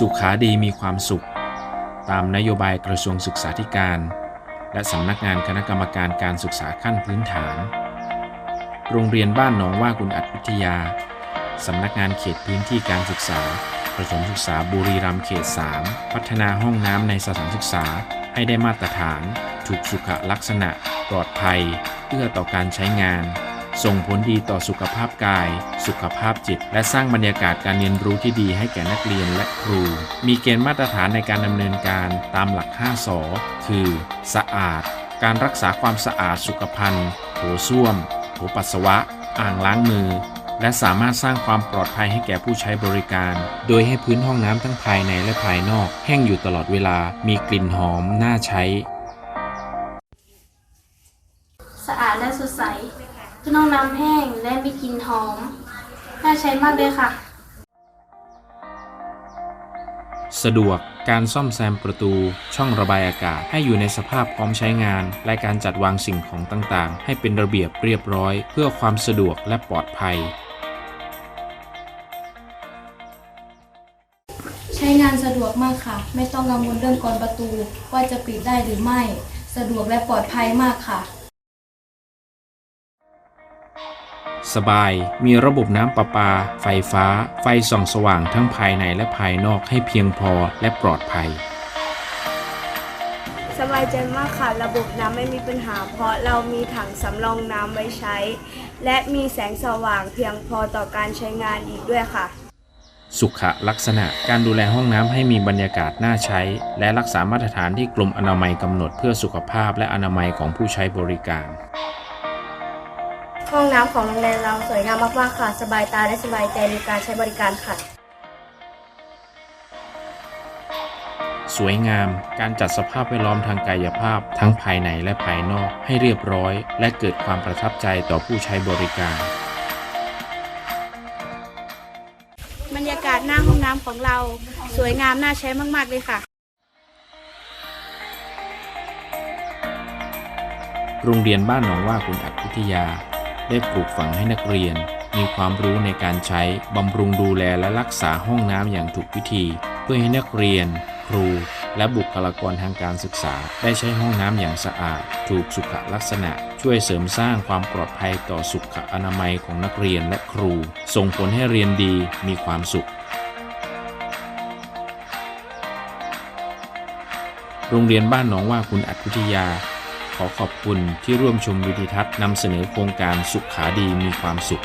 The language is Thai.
สุขาดีมีความสุข ตามนโยบายกระทรวงศึกษาธิการ และสำนักงานคณะกรรมการการศึกษาขั้นพื้นฐาน โรงเรียนบ้านหนองว่ากุลอัดวิทยา สำนักงานเขตพื้นที่การศึกษาประถมศึกษาบุรีรัมย์เขต 3 พัฒนาห้องน้ำในสถานศึกษาให้ได้มาตรฐาน ถูกสุขลักษณะ ปลอดภัย เอื้อต่อการใช้งาน ส่งผลดีต่อสุขภาพกาย สุขภาพจิต และสร้างบรรยากาศการเรียนรู้ที่ดีให้แก่นักเรียนและครู มีเกณฑ์มาตรฐานในการดำเนินการตามหลัก 5สอคือ สะอาด การรักษาความสะอาดสุขภัณฑ์โถส้วมโถปัสสาวะ อ่างล้างมือ และสามารถสร้างความปลอดภัยให้แก่ผู้ใช้บริการ โดยให้พื้นห้องน้ำทั้งภายในและภายนอก แห้งอยู่ตลอดเวลา มีกลิ่นหอม น่าใช้ สะอาดและสดใส คือน้องน้ำแห้งและมีกลิ่นหอม น่าใช้มากเลยค่ะ สะดวกการซ่อมแซมประตูช่องระบายอากาศ ให้อยู่ในสภาพพร้อมใช้งาน และการจัดวางสิ่งของต่างๆ ให้เป็นระเบียบเรียบร้อย เพื่อความสะดวกและปลอดภัย ใช้งานสะดวกมากค่ะ ไม่ต้องกังวลเรื่องกรอนประตูว่าจะปิดได้หรือไม่ สะดวกและปลอดภัยมากค่ะ สบาย มีระบบน้ำประปา ไฟฟ้า ไฟส่องสว่างทั้งภายในและภายนอกให้เพียงพอและปลอดภัย สบายใจมากค่ะ ระบบน้ำไม่มีปัญหา เพราะเรามีถังสำรองน้ำไว้ใช้ และมีแสงสว่างเพียงพอต่อการใช้งานอีกด้วยค่ะ สุขลักษณะ การดูแลห้องน้ำให้มีบรรยากาศน่าใช้ และรักษามาตรฐานที่กรมอนามัยกำหนดเพื่อสุขภาพและอนามัยของผู้ใช้บริการ ห้องน้ำของโรงเรียนเราสวยงามมากๆค่ะ สบายตาและสบายใจในการใช้บริการค่ะ สวยงาม การจัดสภาพแวดล้อมทางกายภาพ ทั้งภายในและภายนอกให้เรียบร้อย และเกิดความประทับใจต่อผู้ใช้บริการ บรรยากาศหน้าห้องน้ำของเราสวยงามน่าใช้มาก ๆ เลยค่ะ โรงเรียนบ้านหนองว่าคุณอัดวิทยา ได้ปลูกฝังให้นักเรียน มีความรู้ในการใช้บำรุงดูแลและรักษาห้องน้ำอย่างถูกวิธี เพื่อให้นักเรียน ครู และบุคลากรทางการศึกษา ได้ใช้ห้องน้ำอย่างสะอาด ถูกสุขลักษณะ ช่วยเสริมสร้างความปลอดภัยต่อสุขอนามัยของนักเรียนและครู ส่งผลให้เรียนดีมีความสุขโรงเรียนบ้านหนองว่าคุณอัดวิทยา ขอขอบคุณที่ร่วมชมวิดีทัศน์นำเสนอโครงการสุขขาดีมีความสุข